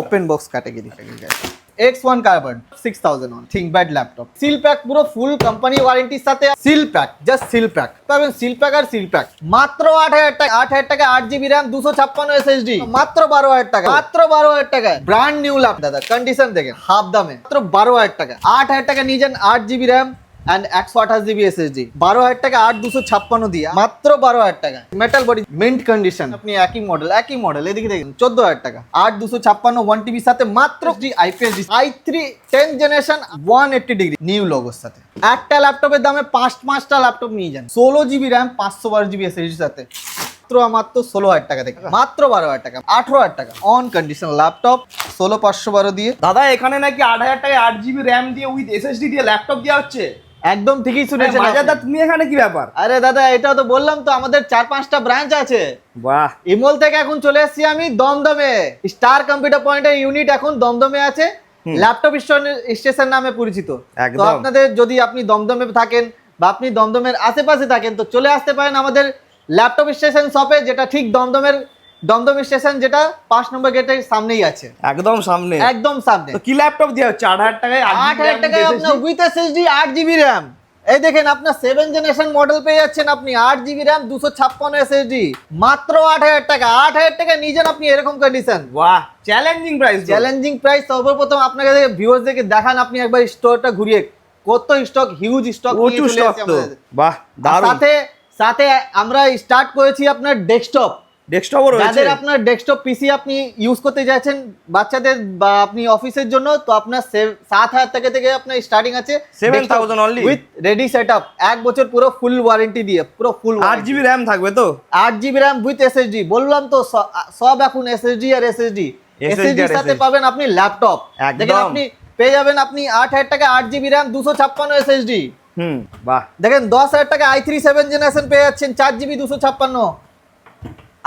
Open box category X one carbon six thousand one ThinkPad laptop seal pack পুরো full company ওয়ারেন্টির সাথে seal pack just seal pack পাবেন seal pack আর seal pack মাত্র আট হাজার টাকা আট হাজার টাকা আট জিবি র্যাম দুশো ছাপ্পান্ন এসএসডি মাত্র বারো হাজার টাকা মাত্র বারো হাজার টাকা ব্র্যান্ড নিউ ল্যাপ দাদা কন্ডিশন দেখেন হাফ দামে মাত্র বারো হাজার টাকা আট হাজার টাকা নিয়ে যান আট জিবি র্যাম অ্যান্ড একশো আঠাশ জিবি এসএসডি বারো হাজার টাকা আট দুশো ছাপ্পান্ন দিয়ে, মাত্র বারো হাজার টাকা। মেটাল বডি মিন্ট কন্ডিশন আপনি একই মডেল একই মডেল এদিকে দেখুন, চোদ্দ হাজার টাকা। আট দুশো ছাপ্পান্ন ওয়ান টিভির সাথে মাত্র IPS i three ten generation one eighty degree new লোগোর সাথে। একটা ল্যাপটপের দামে পাঁচ, পাঁচটা ল্যাপটপ নিয়ে যান। ষোলো জিবি র্যাম পাঁচশো বারো জিবি এসএসডির সাথে। মাত্র মাত্র ষোলো হাজার টাকা থেকে মাত্র বারো হাজার টাকা, আঠেরো হাজার টাকা। অন কন্ডিশন ল্যাপটপ ষোলো পাঁচশো বারো দিয়ে। দাদা, এখানে নাকি আট হাজার টাকায় আট জিবি র্যাম দিয়ে উইথ এসএসডি দিয়ে ল্যাপটপ দেওয়া হচ্ছে? একদম ঠিকই শুনেছেন বাজার আপনি। তুমি এখানে কি ব্যাপার? আরে দাদা এটা তো বললাম তো আমাদের চার পাঁচটা ব্রাঞ্চ আছে। বাহ। ইমল থেকে এখন চলে এসেছি আমি দমদমে। স্টার কম্পিউটার পয়েন্টের ইউনিট এখন দমদমে আছে। ল্যাপটপ স্টেশন নামে পরিচিত। তো একদম। আপনাদের যদি আপনি দমদমে থাকেন বা আপনি দমদমের আশেপাশে থাকেন তো চলে আসতে পারেন আমাদের ল্যাপটপ স্টেশন শপে যেটা ঠিক দমদমের দমদম স্টেশন যেটা পাঁচ নম্বর গেটের সামনেই আছে। একদম সামনে। একদম সামনে। তো কি ল্যাপটপ দেওয়া হচ্ছে? আট হাজার টাকায় আট হাজার টাকায় আপনার উইথ এসএসডি আট জিবি র্যাম এই দেখেন আপনার সেভেন জেনারেশন মডেল পেয়ে যাচ্ছেন আপনি আট জিবি র্যাম দুশো ছাপ্পান্ন এসএসডি মাত্র আট হাজার টাকা আট হাজার টাকা নিয়ে যান আপনি এরকম কন্ডিশন বাহ চ্যালেঞ্জিং প্রাইস চ্যালেঞ্জিং প্রাইস সর্বপ্রথম আপনাকে ভিউয়ার্স দেখে দেখান আপনি একবার স্টোরটা ঘুরিয়ে। কত স্টক হিউজ স্টক প্রচুর স্টক বাহ সাথে সাথে আমরা স্টার্ট করেছি আপনার ডেস্কটপ ডেস্কটপও রয়েছে। যাদের আপনার ডেস্কটপ পিসি আপনি ইউজ করতে যাচ্ছেন বাচ্চাদের বা আপনি অফিসের জন্য তো আপনার সাত হাজার টাকা থেকে আপনার স্টার্টিং আছে 7,000 only? উইথ রেডি সেট এক বছর পুরো ফুল ওয়ারেন্টি দিয়ে পুরো ফুল আট জিবি র্যাম থাকবে তো? আট জিবি র্যাম উইথ এসএসডি বললাম তো সব এখন এসএসডি আর এসএসডি SSD এসএসডি আর সাথে পাবেন আপনি ল্যাপটপ। দেখেন আপনি পেয়ে যাবেন আপনি আট হাজার টাকা আট জিবি র্যাম দুশো ছাপ্পান্ন এসএসডি হুম বাহ। দেখেন দশ হাজার টাকা আই থ্রি সেভেন জেনারেশন পেয়ে যাচ্ছেন চার জিবি দুশো ছাপ্পান্ন।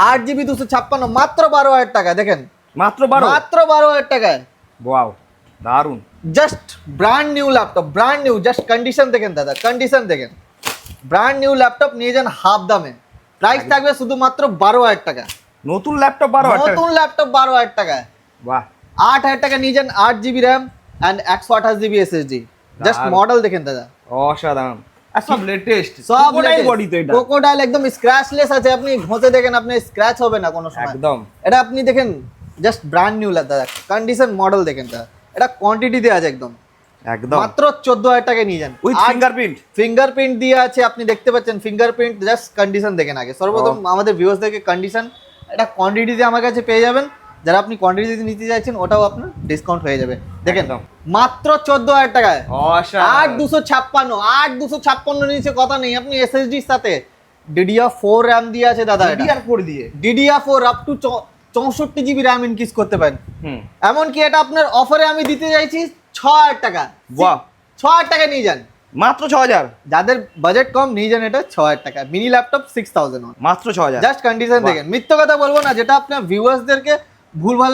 আট জিবি দুশো ছাপ্পান্ন মাত্র বারো হাজার টাকা দেখেন। মাত্র বারো? মাত্র বারো হাজার টাকায়। ওয়াও দারুণ। Just brand new laptop brand new just condition দেখেন দাদা কন্ডিশন দেখেন। ব্র্যান্ড নিউ ল্যাপটপ নিয়ে যান হাফ দামে। প্রাইস থাকবে শুধুমাত্র বারো হাজার টাকা। নতুন ল্যাপটপ বারো নতুন ল্যাপটপ বারো হাজার টাকায়। বাহ। আট হাজার টাকা নিয়ে যান আট জিবি র্যাম অ্যান্ড একশো আঠাশ জিবি এসএসডি। জাস্ট মডেল দেখেন দাদা। অসাধারণ। সব লেটেস্ট সব বডি তো এটা। কোকোডাইল একদম স্ক্র্যাচলেস আছে। আপনি ঘষে দেখেন আপনি স্ক্র্যাচ হবে না কোনো সময়। একদম। এটা আপনি দেখেন জাস্ট ব্র্যান্ড নিউ দাদা কন্ডিশন মডেল দেখেন দাদা এটা কোয়ান্টিটিতে আছে একদম। একদম। মাত্র চোদ্দ হাজার টাকায় নিয়ে যান। উইথ ফিঙ্গারপ্রিন্ট ফিঙ্গারপ্রিন্ট দিয়ে আছে আপনি দেখতে পাচ্ছেন। ফিঙ্গারপ্রিন্ট জাস্ট কন্ডিশন দেখেন আগে। সর্বপ্রথম আমাদের ভিউয়ার্স দেখে কন্ডিশন এটা কোয়ান্টিটিতে আমার কাছে পেয়ে যাবেন। যারা আপনি কোয়ান্টিটিতে নিতে চাইছেন ওটাও আপনার ডিসকাউন্ট হয়ে যাবে। দেখেন। মাত্র চোদ্দ হাজার টাকায়। আট দুশো ছাপ্পান্ন আট দুশো ছাপ্পান্ন নিচে কথা নেই আপনি এসএসডির সাথে। ডিডিআর ফোর র্যাম দিয়ে আছে দাদা ডিডিআর ফোর দিয়ে? ডিডিআর ফোর আপ টু চৌষট্টি জিবি র্যাম ইনক্রিজ করতে পারেন। হুম। এমনকি এটা আপনার অফারে আমি দিতে চাইছি ছ হাজার টাকা। বাহ। ছ হাজার টাকা নিয়ে যান। মাত্র ছ হাজার? যাদের বাজেট কম নিয়ে যান এটা ছ হাজার টাকা। মিনি ল্যাপটপ সিক্স থাউজেন্ড মাত্র ছ হাজার। জাস্ট কন্ডিশন দেখেন। মিথ্য কথা বলব না যেটা আপনার ভিউয়ার্সদেরকে ভুলভাল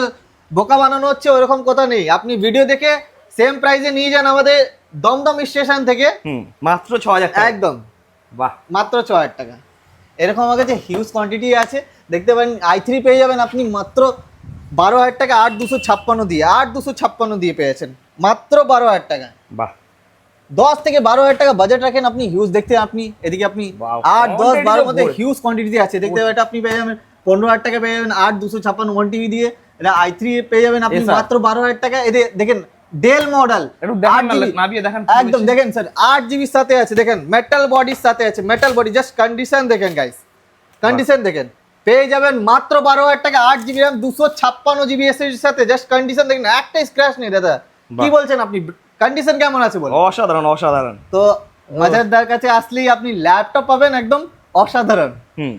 বোকা বানানো হচ্ছে ওরকম কথা নেই। আপনি ভিডিও দেখে সেম প্রাইসে নিয়ে যান আমাদের দমদম স্টেশন থেকে। মাত্র ছ হাজার একদম। বাহ। মাত্র ছ হাজার টাকা। এরকম আমার কাছে হিউজ কোয়ান্টিটি আছে দেখতে পারেন আই থ্রি পেয়ে যাবেন আপনি মাত্র বারো হাজার টাকা আট দুশো ছাপ্পান্ন দিয়ে আট দুশো ছাপ্পান্ন দিয়ে পেয়েছেন। মাত্র বারো হাজার টাকা। বাহ। দশ থেকে বারো হাজার টাকা বাজেট রাখেন আপনি হিউজ দেখতে আপনি এদিকে আপনি আট দশ বারোর মধ্যে হিউজ কোয়ান্টিটি আছে। দেখতে পাবেন এটা আপনি পেয়ে যাবেন পনেরো হাজার টাকা পেয়ে যাবেন আট দুশো ছাপ্পান্ন ওয়ান টিভি দিয়ে। এটা আই থ্রি পেয়ে যাবেন আপনি মাত্র বারো হাজার টাকা। এদের দেখেন ডেল মডেল একদম দেখেন স্যার আট জিবির সাথে আছে দেখেন মেটাল বডির সাথে আছে মেটাল বডি জাস্ট কন্ডিশন দেখেন গাইস কন্ডিশন দেখেন পেয়ে যাবেন মাত্র বারো হাজার টাকা আট জিবি র্যাম দুশো ছাপ্পান্ন জিবি এস সাথে জাস্ট কন্ডিশন দেখেন একটা স্ক্র্যাচ নেই দাদা। কি বলছেন আপনি? কন্ডিশন কেমন আছে বল অসাধারণ অসাধারণ। তো মাজারদার কাছে আসলেই আপনি ল্যাপটপ পাবেন একদম অসাধারণ। হুম।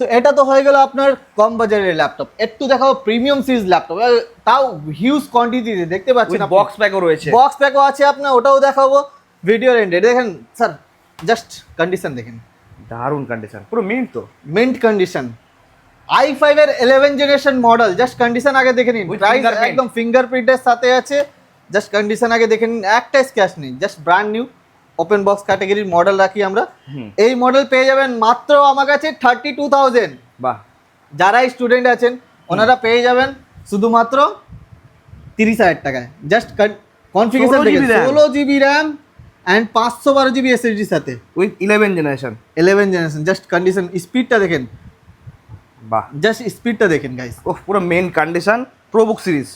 তো এটা তো হয়ে গেল আপনার কম বাজারের ল্যাপটপ একটু দেখাবো প্রিমিয়াম সিরিজ ল্যাপটপ তাও হিউজ কোয়ান্টিটিতে দেখতে পাচ্ছেন। বক্স প্যাকও রয়েছে। বক্স প্যাকও আছে আপনার ওটাও দেখাবো। ভিডিও এন্ডে দেখেন স্যার জাস্ট কন্ডিশন দেখেন। দারুণ কন্ডিশন পুরো মিন্ট তো। মিন্ট কন্ডিশন আই ফাইভ এর eleven generation model just condition আগে দেখে নিন। প্রাইস একদম ফিঙ্গারপ্রিন্টের সাথে আছে। জাস্ট কন্ডিশন আগে দেখে নিন। একটা স্ক্র্যাচ নেই just brand new open box ক্যাটাগরির মডেল রাখি আমরা। এই মডেল পেয়ে যাবেন মাত্র আমার কাছে থার্টি টু থাউজেন্ড বাহ। যারা স্টুডেন্ট আছেন ওনারা পেয়ে যাবেন শুধুমাত্র তিরিশ হাজার টাকায়। জাস্ট কনফিগারেশন 16 GB দেখে RAM। ষোলো জিবি র্যাম অ্যান্ড পাঁচশো বারো জিবি এসএসডির সাথে। With eleven generation eleven generation just condition স্পিডটা দেখেন। বাহ। জাস্ট স্পিডটা দেখেন গাইস ও পুরো main condition ProBook series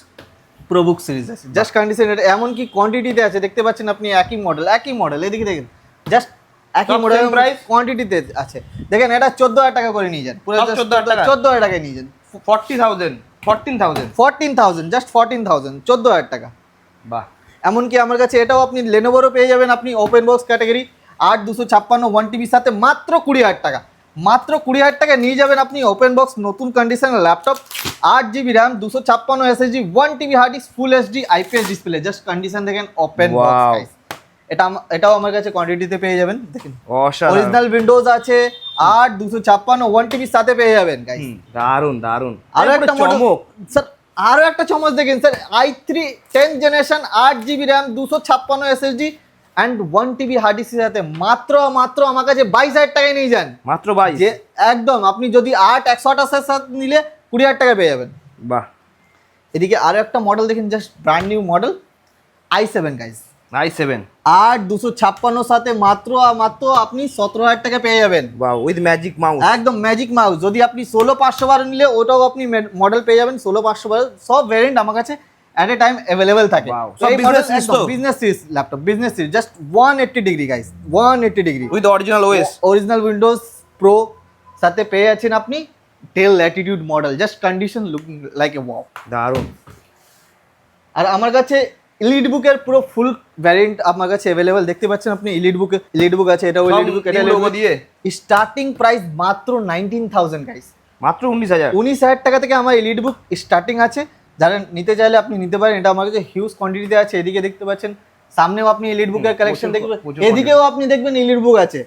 ProBook series আছে। জাস্ট কন্ডিশন এটা এমন কি কোয়ান্টিটিতে আছে? দেখতে পাচ্ছেন আপনি একই মডেল একই মডেল এদিকে দেখেন। জাস্ট একই মডেল প্রাইস কোয়ান্টিটিতে আছে। দেখেন এটা চোদ্দ হাজার টাকা করে নিয়ে যান। পুরো 14,000 টাকা? চোদ্দ হাজার টাকায় নিয়ে যান। Forty thousand fourteen thousand fourteen thousand just fourteen thousand চোদ্দ হাজার টাকা। বাহ। এমনকি আমার কাছে এটাও আপনি লেনোভোরও পেয়ে যাবেন আপনি ওপেন বক্স ক্যাটাগরি আট দুশো ছাপ্পান্ন ওয়ান টিভির সাথে মাত্র কুড়ি হাজার টাকা। মাত্র কুড়ি হাজার টাকা নিয়ে যাবেন আপনি ওপেন বক্স নতুন কন্ডিশনের ল্যাপটপ আট জিবি র্যাম দুশো ছাপ্পান্ন SSD one TB hard disk full HD IPS display just condition দেখেন ওপেন বক্স এটা এটাও আমার কাছে কোয়ান্টিটিতে পেয়ে যাবেন দেখেন। অরিজিনাল উইন্ডোজ আছে আট দুশো ছাপ্পান্ন ওয়ান টিভির সাথে পেয়ে যাবেন দারুণ দারুণ আরও একটা চমক। স্যার আরও একটা চমক দেখেন sir i three ten generation আট জিবি র্যাম দুশো ছাপ্পান্ন SSD and one TB hard ডিস্কের সাথে মাত্র মাত্র আমার কাছে বাইশ হাজার টাকায় নিয়ে যান। মাত্র বাইশ? যে একদম আপনি যদি আট একশো আঠাশের সাথে নিলে কুড়ি হাজার টাকা পেয়ে যাবেন। বাহ। এদিকে আরও একটা মডেল দেখেন just brand new model i seven guys i seven আট দুশো ছাপ্পান্ন সাথে মাত্র মাত্র আপনি সতেরো হাজার টাকা পেয়ে যাবেন। বাহ উইথ ম্যাজিক মাউস একদম ম্যাজিক মাউস যদি আপনি ষোলো পাঁচশো বারো নিলে ওটাও আপনি মডেল পেয়ে যাবেন। ষোলো পাঁচশো বারো সব ভ্যারিয়েন্ট আমার কাছে অ্যাট এ টাইম থাকে। সব তো? Business series laptop business series just one eighty degree guys one eighty degree with original OS original Windows Pro সাথে পেয়ে যাচ্ছেন আপনি Dell Latitude model just condition looking like a wow দারুণ। আর আমার কাছে ইলিড বুকের পুরো ফুল ভ্যারিয়েন্ট আমার কাছে অ্যাভেলেবেল দেখতে পাচ্ছেন আপনি ইলিড বুক ইলিড বুক আছে ইলিড বুক এটা লোগো দিয়ে? স্টার্টিং প্রাইস মাত্র নাইনটিন থাউজেন্ড গাইস মাত্র উনিশ হাজার। উনিশ হাজার টাকা থেকে আমার এলিড বুক স্টার্টিং আছে। যারা নিতে চাইলে আপনি নিতে পারেন এটা আমার কাছে হিউজ কোয়ান্টিটিতে আছে এদিকে দেখতে পাচ্ছেন সামনেও আপনি এলিড বুকের কালেকশন দেখবেন এদিকেও আপনি দেখবেন এলিড বুক আছে।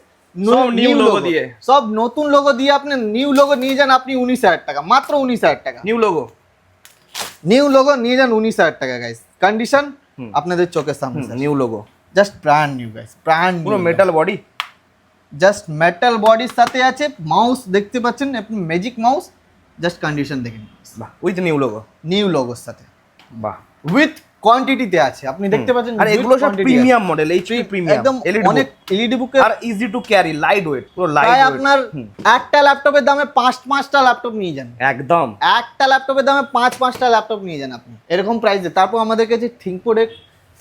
দিয়ে। সব নতুন লোগো দিয়ে আপনি নিউ লোগো নিয়ে যান আপনি উনিশ হাজার টাকা মাত্র উনিশ হাজার টাকা। নিউ লোগো নিউ লোগো নিয়ে যান উনিশ হাজার টাকা গাইস কন্ডিশন আপনাদের চোখের সামনে new logo just brand new guys brand পুরো মেটাল বডি জাস্ট মেটাল বডির সাথে আছে মাউস দেখতে পাচ্ছেন আপনি ম্যাজিক মাউস জাস্ট কন্ডিশন দেখেন বাহ উইথ নিউ লোগো নিউ লোগোর সাথে। বাহ। উইথ কোয়ান্টিটিতে আছে। আপনি দেখতে পাচ্ছেন আর এগুলো সব প্রিমিয়াম মডেল এইচপি। প্রিমিয়াম একদম অনেক এলইডি বুকে আর easy to carry light weight পুরো লাইট আপনার একটা ল্যাপটপের দামে পাঁচ পাঁচটা ল্যাপটপ নিয়ে যান। একদম। একটা ল্যাপটপের দামে পাঁচ পাঁচটা ল্যাপটপ নিয়ে যান আপনি। এরকম প্রাইসে তারপর আমাদের কাছে থিঙ্কপ্যাডের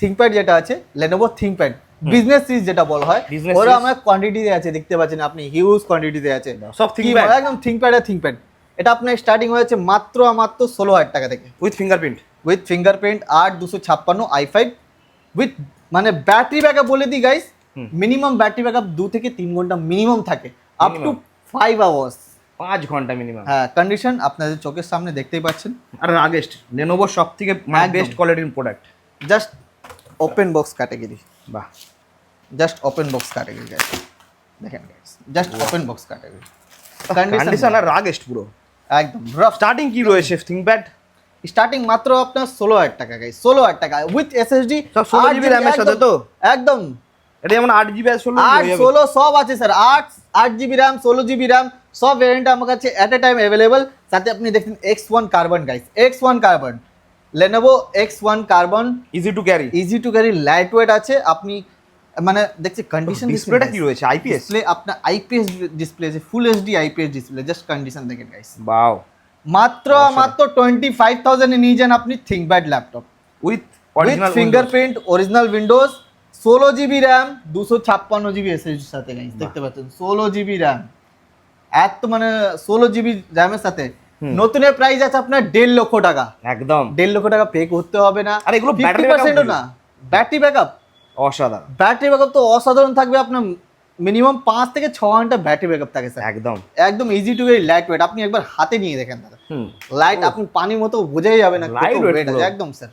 থিঙ্কপ্যাড যেটা আছে লেনোভো থিঙ্কপ্যাড বিজনেস সিরিজ যেটা বলা হয় ওরা আমার কোয়ান্টিটিতে আছে দেখতে পাচ্ছেন আপনি। হিউজ কোয়ান্টিটিতে আছে। সব? বলে, একদম থিঙ্কপ্যাড আর থিঙ্কপ্যাড এটা আপনার স্টার্টিং হয়েছে মাত্র মাত্র ষোলো হাজার টাকা থেকে। উইথ ফিঙ্গারপ্রিন্ট উইথ ফিঙ্গারপ্রিন্ট আট দুশো ছাপ্পান্ন আই ফাইভ উইথ মানে ব্যাটারি ব্যাকআপ বলে দিই গাইস মিনিমাম ব্যাটারি ব্যাকআপ দু থেকে তিন ঘণ্টা মিনিমাম থাকে। আপ টু ফাইভ আওয়ার্স পাঁচ ঘণ্টা মিনিমাম হ্যাঁ কন্ডিশন আপনাদের চোখের সামনে দেখতেই পাচ্ছেন। আর রাগেস্ট লেনোভো সব থেকে বেস্ট কোয়ালিটির product just open box category বাহ। Just open box category guys দেখেন guys just open box category condition আর রাগেস্ট পুরো। একদম স্টার্টিং কি রয়েছে থিংকপ্যাড স্টার্টিং মাত্র আপনার ষোলো হাজার টাকা গাইস ষোলো হাজার টাকা। উইথ এসএসডি সব 16 GB RAM এর সাথে তো? একদম এটা যেমন আট জিবি ষোলো আট ষোলো সব আছে স্যার আট আট জিবি র্যাম ষোলো জিবি র্যাম সব ভ্যারিয়েন্ট আমার কাছে অ্যাট এ টাইম অ্যাভেলেবল সাথে আপনি দেখছেন X one carbon guys X one carbon Lenovo X one carbon easy to carry easy to carry lightweight আছে। আপনি মানে দেখছি কন্ডিশন ডিসপ্লেটা কি রয়েছে? আইপিএস ডিসপ্লে আপনার আইপিএস ডিসপ্লে আছে full HD IPS display just condition দেখেন গাইস বাও মাত্র মাত্র টোয়েন্টি ফাইভ থাউজেন্ডে নিয়ে যান আপনি ThinkPad laptop with with original fingerprint original Windows ষোলো জিবি র্যাম দুশো ছাপ্পান্ন জিবি এসএসডির সাথে guys, দেখতে পাচ্ছেন ষোলো জিবি র্যাম এত মানে ষোলো জিবি র্যামের সাথে। নতুনের প্রাইস আছে আপনার দেড় লক্ষ টাকা। একদম। দেড় লক্ষ টাকা পে করতে হবে না। আর এগুলো battery পার্সেন্টও না। ব্যাটারি ব্যাকআপ অসাধারণ। ব্যাটারি ব্যাকআপ তো অসাধারণ থাকবে আপনার মিনিমাম পাঁচ থেকে ছ ঘণ্টা ব্যাটারি ব্যাকআপ থাকে স্যার একদম। একদম easy to get light weight আপনি একবার হাতে নিয়ে দেখেন দাদা। লাইট আপনি পানির মতো বোঝাই যাবে না আছে। পুরো। একদম স্যার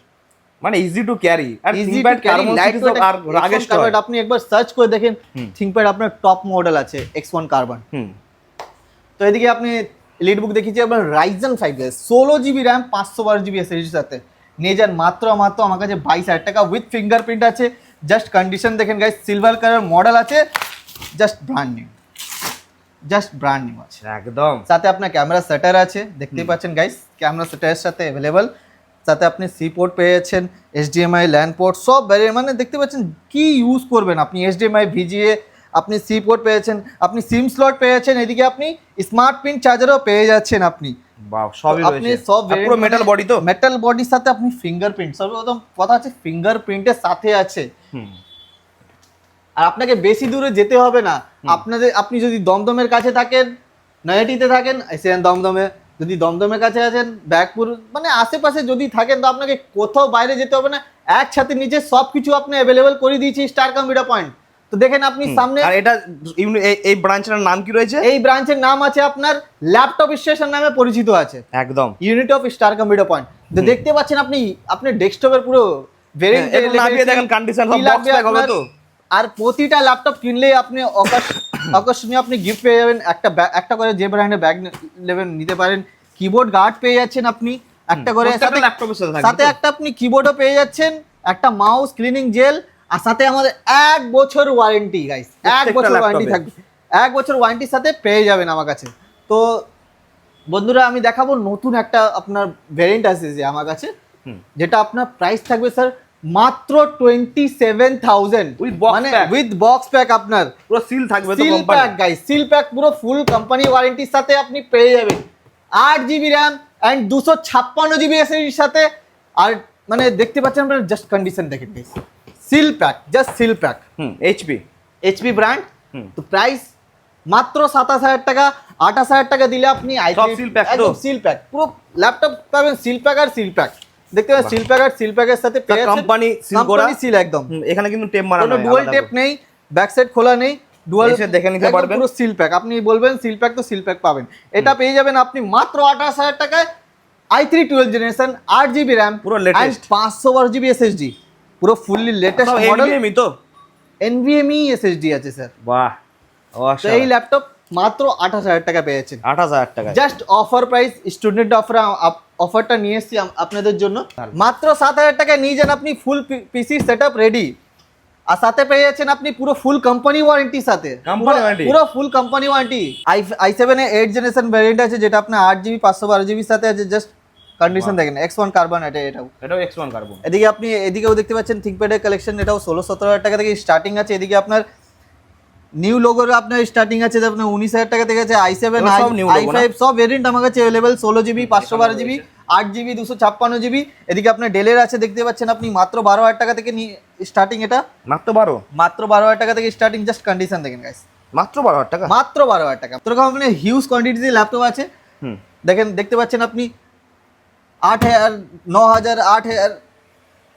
মানে easy to carry R easy ThinkPad carbon light series আর রাগেস্ট কার্বন আপনি একবার সার্চ করে দেখেন। থিংকপ্যাড আপনার টপ মডেল আছে এক্স ওয়ান কার্বন হুম। তো এদিকে আপনি লিড বুক দেখিয়েছি আপনার রাইজন ফাইভ ষোলো জিবি র্যাম পাঁচশো বারো জিবি এসএসডির সাথে। নিয়ে যান মাত্র মাত্র আমার কাছে বাইশ হাজার টাকা উইথ ফিঙ্গারপ্রিন্ট আছে। জাস্ট কন্ডিশন দেখেন গাইস সিলভার কালার মডেল আছে just brand new just brand new আছে। একদম। সাথে আপনার ক্যামেরা সেটার আছে দেখতেই পাচ্ছেন গাইস ক্যামেরা সেটারের সাথে অ্যাভেলেবল সাথে আপনি সি পোর্ট পেয়েছেন এইচডিএমআই ল্যান্ড পোর্ট সব বেরিয়ে মানে দেখতে পাচ্ছেন কি ইউজ করবেন আপনি এইচডিএমআই ভিজিএ আপনি সি পোর্ট পেয়েছেন আপনি সিম স্লট পেয়েছেন এদিকে আপনি স্মার্ট পিন চার্জারও পেয়ে যাচ্ছেন আপনি। বাহ সবই আপনি সব পুরো মেটাল বডি তো? মেটাল বডির সাথে আপনি ফিঙ্গারপ্রিন্ট সর্বপ্রথম কথা আছে ফিঙ্গারপ্রিন্টের সাথে আছে। আর আপনাকে বেশি দূরে যেতে হবে না। আপনাদের আপনি যদি দমদমের কাছে থাকেন নয়াটিতে থাকেন এসেন দমদমে যদি দমদমের কাছে আছেন ব্যাগপুর মানে আশেপাশে যদি থাকেন তো আপনাকে কোথাও বাইরে যেতে হবে না। একসাথে নিচে সব কিছু আপনি অ্যাভেলেবেল করে দিয়েছি স্টার কম্পিউটার পয়েন্ট তো দেখেন আপনি সামনে আর এটা এই- ব্রাঞ্চটার নাম কি রয়েছে? এই ব্রাঞ্চের নাম আছে আপনার ল্যাপটপ স্টেশন নামে পরিচিত আছে। একদম। Unit of Star Computer Point তো দেখতে পাচ্ছেন আপনি আপনি ডেস্কটপের পুরো হ্যাঁ, দেখেন সব হবে তো? আর প্রতিটা ল্যাপটপ কিনলেই আপনি আকর্ষণীয় আপনি গিফট পেয়ে যাবেন। একটা একটা করে যে ব্র্যান্ডের ব্যাগ নেবেন নিতে পারেন। কিবোর্ড গার্ড পেয়ে যাচ্ছেন আপনি। একটা করে সাথে ল্যাপটপের সাথে? একটা আপনি কিবোর্ডও পেয়ে যাচ্ছেন। একটা মাউস ক্লিনিং জেল আর সাথে আমাদের এক বছর ওয়ারেন্টি গাইস এক বছর ওয়ারেন্টি থাকবে। এক বছর ওয়ারেন্টির সাথে পেয়ে যাবেন আমার কাছে। তো বন্ধুরা আমি দেখাবো নতুন একটা আপনার ভ্যারিয়েন্ট আছে যে আমার কাছে। যেটা আপনার প্রাইস থাকবে স্যার মাত্র টোয়েন্টি সেভেন থাউজেন্ড মানে উইথ বক্স প্যাক আপনার। পুরো সিল থাকবে seal pack guys seal pack পুরো ফুল কোম্পানি ওয়ারেন্টির সাথে আপনি পেয়ে যাবেন। আট জিবি র্যাম অ্যান্ড দুশো ছাপ্পান্ন জিবি এসএসডির সাথে। আর মানে দেখতে পাচ্ছেন আপনারা জাস্ট কন্ডিশন দেখেন guys seal pack just seal pack hmm HP HP brand তো প্রাইস মাত্র সাতাশ হাজার টাকা আঠাশ হাজার টাকা দিলে আপনি seal pack সিল প্যাক পুরো ল্যাপটপ পাবেন সিল প্যাক আর সিল প্যাক দেখতে পাচ্ছেন সিল প্যাক আর সিল প্যাকের সাথে করা? Company একদম। এখানে কিন্তু টেপ মারা কোনো ডুয়াল টেপ নেই ব্যাক সাইড খোলা নেই ডুয়াল এসে দেখে নিতে পারবেন। পুরো সিল প্যাক আপনি বলবেন সিল প্যাক তো সিল প্যাক পাবেন। এটা পেয়ে যাবেন আপনি মাত্র আঠাশ হাজার টাকায় আই থ্রি টুয়েলভ জেনারেশন আট জিবি র্যাম পুরো লেটেস্ট পাঁচশো বারো জিবি এসএসডি পুরো ফুললি লেটেস্ট মডেল NVMe তো? এনভিএমই এসএসডি আছে স্যার বাহ তো এই ল্যাপটপ মাত্র আঠাশ হাজার টাকা পেয়েছেন। আঠাশ হাজার টাকা just offer price student offer অফারটা নিয়ে এসেছি আপনাদের জন্য। মাত্র সাত হাজার টাকায় নিয়ে যান আপনি ফুল পিসি সেট রেডি আর সাথে পেয়ে যাচ্ছেন আপনি পুরো ফুল কোম্পানি ওয়ারেন্টি সাথে। পুরো full company warranty i i seven eight generation variant আছে যেটা আপনার আট জিবি পাঁচশো বারো জিবির সাথে আছে জাস্ট কন্ডিশন দেখেন এক্স ওয়ান কার্বন এটা এটাও। এটাও এক্স ওয়ান কার্বন এদিকে আপনি এদিকেও দেখতে পাচ্ছেন থিঙ্কপ্যাডের কালেকশন এটাও ষোলো সতেরো হাজার টাকা থেকে স্টার্টিং আছে। এদিকে আপনার নিউ লোগোর আপনার স্টার্টিং আছে আপনার উনিশ হাজার টাকা থেকে আছে আই সেভেন এগুলো সব আই ফাইভ সব ভেরিয়েন্ট আমার কাছে অ্যাভেলেবেল ষোলো জিবি পাঁচশো বারো জিবি আট জিবি দুশো ছাপ্পান্ন জিবি এদিকে আপনার ডেলের আছে দেখতে পাচ্ছেন আপনি মাত্র বারো হাজার টাকা থেকে স্টার্টিং এটা। মাত্র বারো? মাত্র বারো হাজার টাকা থেকে স্টার্টিং জাস্ট কন্ডিশন দেখেন গাইস মাত্র বারো হাজার টাকা? মাত্র বারো হাজার টাকা। তোর আপনি হিউজ কোয়ান্টিটির ল্যাপটপ আছে। দেখেন দেখতে পাচ্ছেন আপনি আট হাজার ন হাজার আট হাজার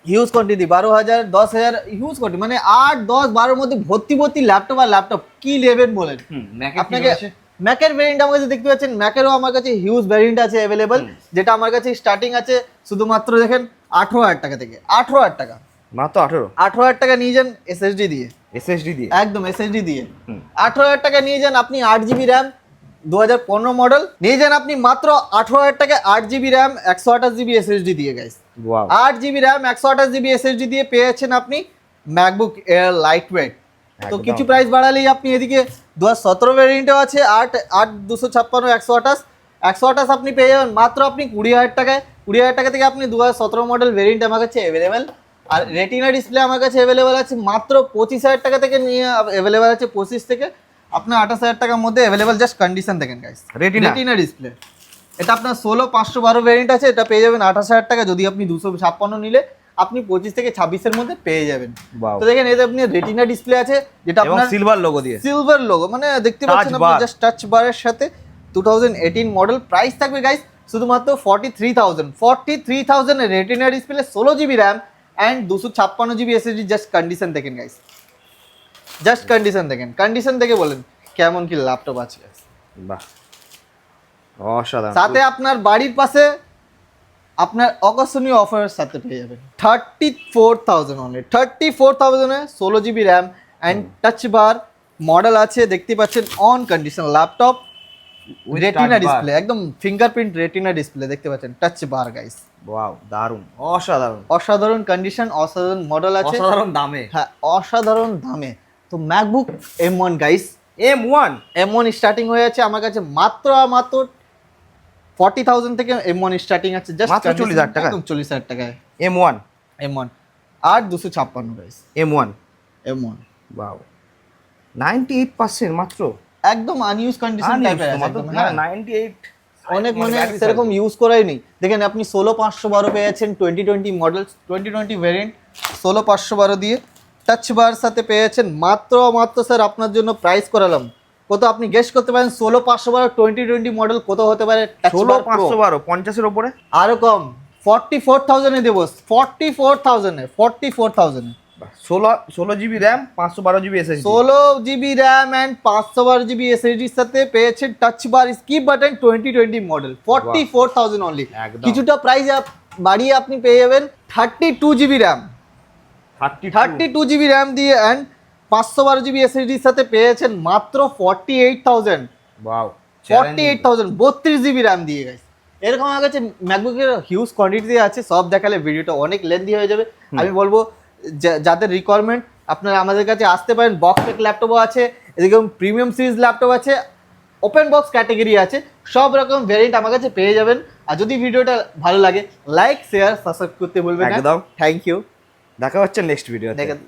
হিউজ কোয়ান্টিটি বারো হাজার দশ হাজার হিউজ কোয়ান্টিটি মানে আট দশ বারোর মধ্যে ভর্তি ভর্তি ল্যাপটপ আর ল্যাপটপ কি নেবেন বলেন? আপনাকে ম্যাকের ভ্যারিয়েন্ট আমার কাছে দেখতে পাচ্ছেন ম্যাকেরও আমার কাছে হিউজ ভ্যারিয়েন্ট আছে অ্যাভেলেবল যেটা আমার কাছে স্টার্টিং আছে শুধুমাত্র দেখেন আঠেরো হাজার টাকা থেকে আঠেরো হাজার টাকা। মাত্র আঠেরো? আঠেরো হাজার টাকা নিয়ে যান এসএসডি দিয়ে। এসএসডি দিয়ে? একদম এসএসডি দিয়ে। আঠেরো হাজার টাকা নিয়ে যান আপনি আট জিবি র্যাম দু হাজার পনেরো মডেল নিয়ে যান আপনি মাত্র আঠেরো হাজার টাকায় আট জিবি র্যাম একশো আঠাশ জিবি এসএসডি দিয়ে গাইস আট জিবি র্যাম একশো আঠাশ জিবি এসএসডি দিয়ে পেয়েছেন আপনি ম্যাকবুক এয়ার লাইট ওয়েট তো কিছু প্রাইস বাড়ালেই আপনি এদিকে দু হাজার সতেরো ভ্যারিয়েন্টও আছে আট আট দুশো ছাপ্পান্ন একশো আঠাশ। একশো আঠাশ আপনি পেয়ে যাবেন মাত্র আপনি কুড়ি হাজার টাকায়। কুড়ি হাজার টাকা থেকে আপনি দু হাজার সতেরো মডেল ভ্যারিয়েন্ট আমার কাছে অ্যাভেলেবেল আর রেটিনা ডিসপ্লে আমার কাছে অ্যাভেলেবেল আছে মাত্র পঁচিশ হাজার টাকা থেকে নিয়ে অ্যাভেলেবেল আছে পঁচিশ থেকে। আপনার আঠাশ হাজার টাকার মধ্যে অ্যাভেলেবেল জাস্ট কন্ডিশন দেখেন গাইস Retina? রেটিনা ডিসপ্লে এটা আপনার ষোলো পাঁচশো বারো ভ্যারিয়েন্ট আছে এটা পেয়ে যাবেন আঠাশ হাজার টাকা। যদি আপনি দুশো ছাপ্পান্ন নিলে আপনি পঁচিশ থেকে ছাব্বিশের মধ্যে পেয়ে যাবেন. তো দেখেন এতে আপনি রেটিনা ডিসপ্লে আছে যেটা আপনার সিলভার লোগো দিয়ে। সিলভার লোগো মানে দেখতে পাচ্ছেন আপনি জাস্ট টাচ বারের সাথে two thousand eighteen model price থাকবে গাইস শুধুমাত্র forty three thousand forty three thousand retina display ষোলো জিবি র্যাম অ্যান্ড দুশো ছাপ্পান্ন জিবি এসএসডি জাস্ট কন্ডিশন দেখেন গাইস জাস্ট কন্ডিশন দেখেন। কন্ডিশন দেখে বলেন কেমন কি ল্যাপটপ আছে। বাহ। অসাধারণ। সাথে আপনার বাড়ির পাশে আপনার আকর্ষণীয় অফারের সাথে পেয়ে যাবেন। Thirty four thousand only thirty four থাউজেন্ডে ষোলো GB RAM and touch bar model আছে। দেখতে পাচ্ছেন on condition laptop Retina display একদম ফিঙ্গারপ্রিন্ট রেটিনা ডিসপ্লে দেখতে পাচ্ছেন। টাচ বার গাইস ওয়াও দারুণ। অসাধারণ। অসাধারণ কন্ডিশন অসাধারণ মডেল আছে। অসাধারণ দামে। হ্যাঁ অসাধারণ দামে। তো MacBook M one guys M one M one starting হয়ে আছে আমার কাছে মাত্র মাত্র ফর্টি থাউজেন্ড থেকে এম ওয়ান স্টার্টিং আছে। জাস্ট মাত্র 40,000 টাকা? চল্লিশ হাজার টাকায় এম ওয়ান এম ওয়ান আর দুশো ছাপ্পান্ন guys M one M one বাও নাইনটি এইট পার্সেন্ট মাত্র? একদম আনইউজ কন্ডিশন টাইপের হ্যাঁ। নাইনটি এইট অনেক মানে সেরকম ইউজ করাই নেই। দেখেন আপনি ষোলো পাঁচশো বারো পেয়েছেন twenty twenty model twenty twenty variant ষোলো পাঁচশো বারো দিয়ে টাচ বার সাথে পেয়েছেন। মাত্র মাত্র স্যার আপনার জন্য প্রাইস করালাম। কত আপনি গেস করতে পারেন? ষোলো পাঁচশো বারো টোয়েন্টি টোয়েন্টি মডেল কত হতে পারে? ষোলো পাঁচশো বারো পঞ্চাশের ওপরে আরও কম। ফর্টি ফোর থাউজেন্ডে দেবো। ফর্টি ফোর থাউজেন্ডে ফর্টি ফোর থাউজেন্ডে ষোলো ষোলো জিবি র্যাম পাঁচশো বারো জিবি এসএসডি ষোলো জিবি র্যাম অ্যান্ড পাঁচশো বারো জিবি এসএসডির সাথে পেয়েছেন touch bar skip button twenty twenty model forty four thousand only কিছুটা প্রাইস বাড়িয়ে আপনি পেয়ে যাবেন। Thirty two GB RAM thirty two GB RAM দিয়ে অ্যান্ড পাঁচশো বারো জিবি এসএসডির সাথে পেয়েছেন মাত্র forty eight thousand forty eight thousand বত্রিশ জিবি র্যাম দিয়ে গেছে এরকম আমার কাছে ম্যাকবুকের হিউজ কোয়ান্টিটি আছে সব দেখালে ভিডিওটা অনেক লেন্দি হয়ে যাবে। আমি বলব যাদের রিকোয়ারমেন্ট আপনারা আমাদের কাছে আসতে পারেন বক্স টেক ল্যাপটপও আছে এদিকে প্রিমিয়াম সিরিজ ল্যাপটপ আছে ওপেন বক্স ক্যাটাগরি আছে সব রকম ভেরিয়েন্ট আমার কাছে পেয়ে যাবেন। আর যদি ভিডিওটা ভালো লাগে লাইক শেয়ার সাবস্ক্রাইব করতে বলবেন একদম। থ্যাংক ইউ দেখা হচ্ছে নেক্সট ভিডিও দেখেন